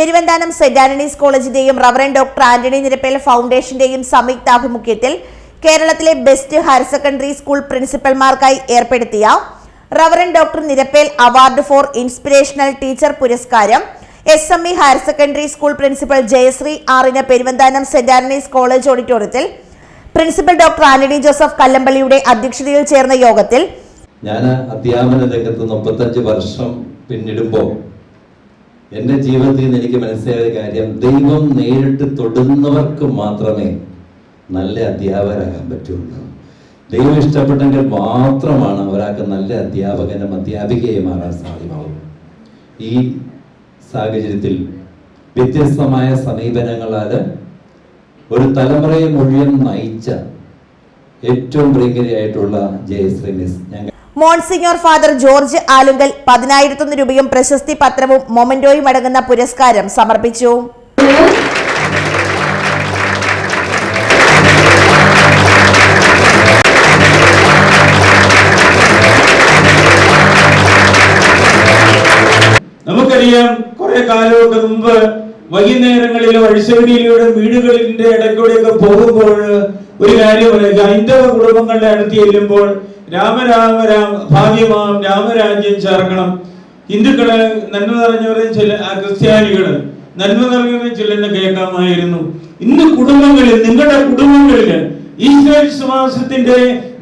Peruvanthanam saint Antony's കോളേജിന്റെയും reverend doctor Antony Nirappel ഫൗണ്ടേഷന്റെയും സംയുക്താഭിമുഖ്യത്തിൽ കേരളത്തിലെ ബെസ്റ്റ് ഹയർ സെക്കൻഡറി സ്കൂൾ പ്രിൻസിപ്പൽമാർക്കായി ഏർപ്പെടുത്തിയ reverend doctor Nirappel award for inspirational teacher പുരസ്കാരം S M E higher secondary school principal Jayasree ആറിന് പെരുവന്താനം സെന്റ് ആന്റണീസ് കോളേജ് ഓഡിറ്റോറിയത്തിൽ പ്രിൻസിപ്പൽ ഡോക്ടർ ആന്റണി ജോസഫ് കല്ലമ്പള്ളിയുടെ അധ്യക്ഷതയിൽ ചേർന്ന യോഗത്തിൽ ഞാൻ അധ്യാപന രംഗത്ത് മുപ്പത്തഞ്ച് വർഷം പിന്നിടുമ്പോൾ എന്റെ ജീവിതത്തിൽ നിന്ന് എനിക്ക് മനസ്സിലായ കാര്യം ദൈവം നേരിട്ട് തൊടുന്നവർക്ക് മാത്രമേ നല്ല അധ്യാപകരാകാൻ പറ്റുള്ളൂ. ദൈവം ഇഷ്ടപ്പെട്ടെങ്കിൽ മാത്രമാണ് ഒരാൾക്ക് നല്ല അധ്യാപകനും അധ്യാപികയെ മാറാൻ സാധ്യമാവും ഈ സാഹചര്യത്തിൽ വ്യത്യസ്തമായ സമീപനങ്ങളാൽ ഒരു തലമുറയെ മുഴുവൻ നയിച്ച ഏറ്റവും പ്രിയങ്കരിയായിട്ടുള്ള ജയശ്രീ മിസ്. ഞങ്ങൾ മോൺസിഞ്ഞോർ ഫാദർ ജോർജ് ആലുങ്കൽ പതിനായിരത്തൊന്ന് രൂപയും പ്രശസ്തി പത്രവും മൊമന്റോയും അടങ്ങുന്ന പുരസ്കാരം സമർപ്പിച്ചു. നമുക്കറിയാം കുറെ കാലമൊക്കെ മുമ്പ് വൈകുന്നേരങ്ങളിൽ വഴിസൈഡിലൂടെ വീടുകളിന്റെ ഇടയ്ക്കൂടെയൊക്കെ പോകുമ്പോൾ ഒരു കാര്യം പറയുക. ഹൈന്ദവ കുടുംബങ്ങളുടെ അടുത്ത് ചെല്ലുമ്പോൾ രാമരാമ രാമ ഭാഗ്യമാം രാമരാജ്യം ചേർക്കണം. ഹിന്ദുക്കൾ നന്മ നിറഞ്ഞവരെ ചില ക്രിസ്ത്യാനികൾ നന്മ നിറഞ്ഞവരെ ചിലെന്ന് കേൾക്കാമായിരുന്നു. ഇന്ന് കുടുംബങ്ങളിൽ നിങ്ങളുടെ കുടുംബങ്ങളിൽ ഈശ്വര വിശ്വാസത്തിന്റെ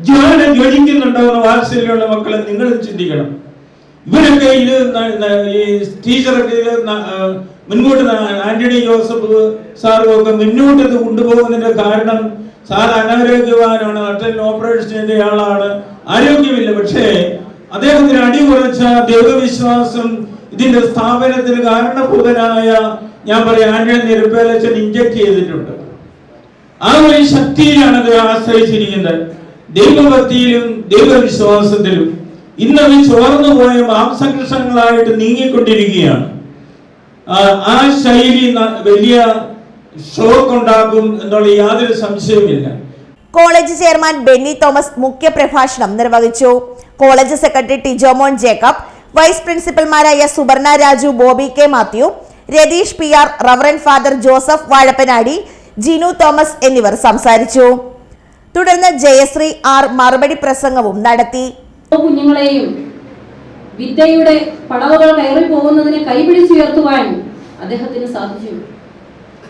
ജ്വാല ജ്വലിക്കുന്നുണ്ടാവുന്ന വാത്സല്യമുള്ള മക്കളെ നിങ്ങൾ ചിന്തിക്കണം. ഇവരൊക്കെ ഇത് ടീച്ചറൊക്കെ ഇത് മുൻപോട്ട് ആന്റണി ജോസഫ് സാറും ഒക്കെ ഇത് കൊണ്ടുപോകുന്നതിന്റെ കാരണം സാർ അനാരോഗ്യവാനാണ് ഓപ്പറേഷൻ ചെയ്യുന്ന ആളാണ്. ആരോഗ്യമില്ല പക്ഷേ അദ്ദേഹത്തിന് അടി കുറച്ച ദൈവവിശ്വാസം ഇതിന്റെ സ്ഥാപനത്തിന് കാരണഭൂതനായ ഞാൻ പറയാം ആന്റണി നിരപ്പേലച്ചൻ ഇഞ്ചക്ട് ചെയ്തിട്ടുണ്ട്. ആ ഒരു ശക്തിയിലാണ് അദ്ദേഹം ആശ്രയിച്ചിരിക്കുന്നത്. ദൈവഭക്തിയിലും ദൈവവിശ്വാസത്തിലും ഇന്നത് ചോർന്നു പോയ മാംസകൃഷ്ണങ്ങളായിട്ട് നീങ്ങിക്കൊണ്ടിരിക്കുകയാണ്. ആ, ആ ശൈലി വലിയ ഷോക്ക് ഉണ്ടാകും എന്നുള്ള യാതൊരു സംശയവുമില്ല. കോളേജ് ചെയർമാൻ ബെന്നി തോമസ് മുഖ്യപ്രഭാഷണം നിർവഹിച്ചു. College secretary Tijomon Jacob vice പ്രിൻസിപ്പൽമാരായ Suvarna Raju Bobby K Mathew Ratheesh P R reverend father Joseph Vazhappanadi Jinu Thomas എന്നിവർ സംസാരിച്ചു. തുടർന്ന് ജയശ്രീ ആർ മറുപടി പ്രസംഗവും നടത്തി. കുഞ്ഞുങ്ങളെയും വിദ്യയുടെ പടവുകൾ കയറി പോകുന്നതിനെ കൈപിടിച്ചുയർത്തുവാൻ അദ്ദേഹത്തിന് സാധിച്ചു.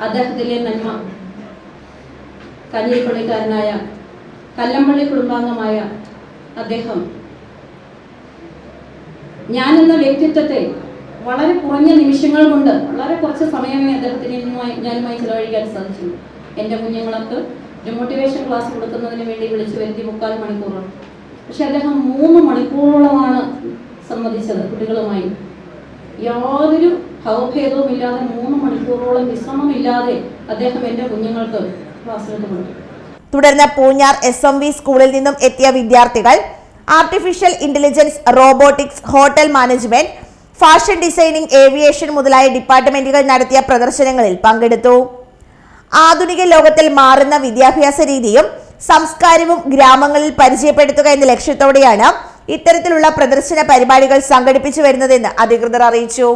അദ്ദേഹത്തിലെ നന്മ. കഞ്ഞിപ്പള്ളിക്കാരനായ കല്ലമ്പള്ളി കുടുംബാംഗമായ അദ്ദേഹം ഞാൻ എന്ന വ്യക്തിത്വത്തെ വളരെ കുറഞ്ഞ നിമിഷങ്ങൾ കൊണ്ട് വളരെ കുറച്ച് സമയമേ അദ്ദേഹത്തിന് ഞാനുമായി ചിലവഴിക്കാൻ സാധിച്ചു. എന്റെ കുഞ്ഞുങ്ങൾക്ക് ഒരു മോട്ടിവേഷൻ ക്ലാസ് കൊടുക്കുന്നതിന് വേണ്ടി വിളിച്ചു വരുത്തി മുക്കാൽ മണിക്കൂറാണ് പക്ഷെ അദ്ദേഹം മൂന്ന് മണിക്കൂറോളമാണ് സംവദിച്ചത് കുട്ടികളുമായി യാതൊരു ഭാവഭേദവും ഇല്ലാതെ മൂന്ന് മണിക്കൂറോളം വിശ്രമമില്ലാതെ അദ്ദേഹം എന്റെ കുഞ്ഞുങ്ങൾക്ക് ക്ലാസ് കൊടുത്തു തുടർന്ന് പൂഞ്ഞാർ എസ് എം വി സ്കൂളിൽ നിന്നും എത്തിയ വിദ്യാർത്ഥികൾ artificial intelligence robotics hotel management fashion designing aviation മുതലായ ഡിപ്പാർട്ട്മെന്റുകൾ നടത്തിയ പ്രദർശനങ്ങളിൽ പങ്കെടുത്തു. ആധുനിക ലോകത്തിൽ മാറുന്ന വിദ്യാഭ്യാസ രീതിയും സംസ്കാരവും ഗ്രാമങ്ങളിൽ പരിചയപ്പെടുത്തുക എന്ന ലക്ഷ്യത്തോടെയാണ് ഇത്തരത്തിലുള്ള പ്രദർശന പരിപാടികൾ സംഘടിപ്പിച്ചു വരുന്നതെന്ന് അധികൃതർ അറിയിച്ചു.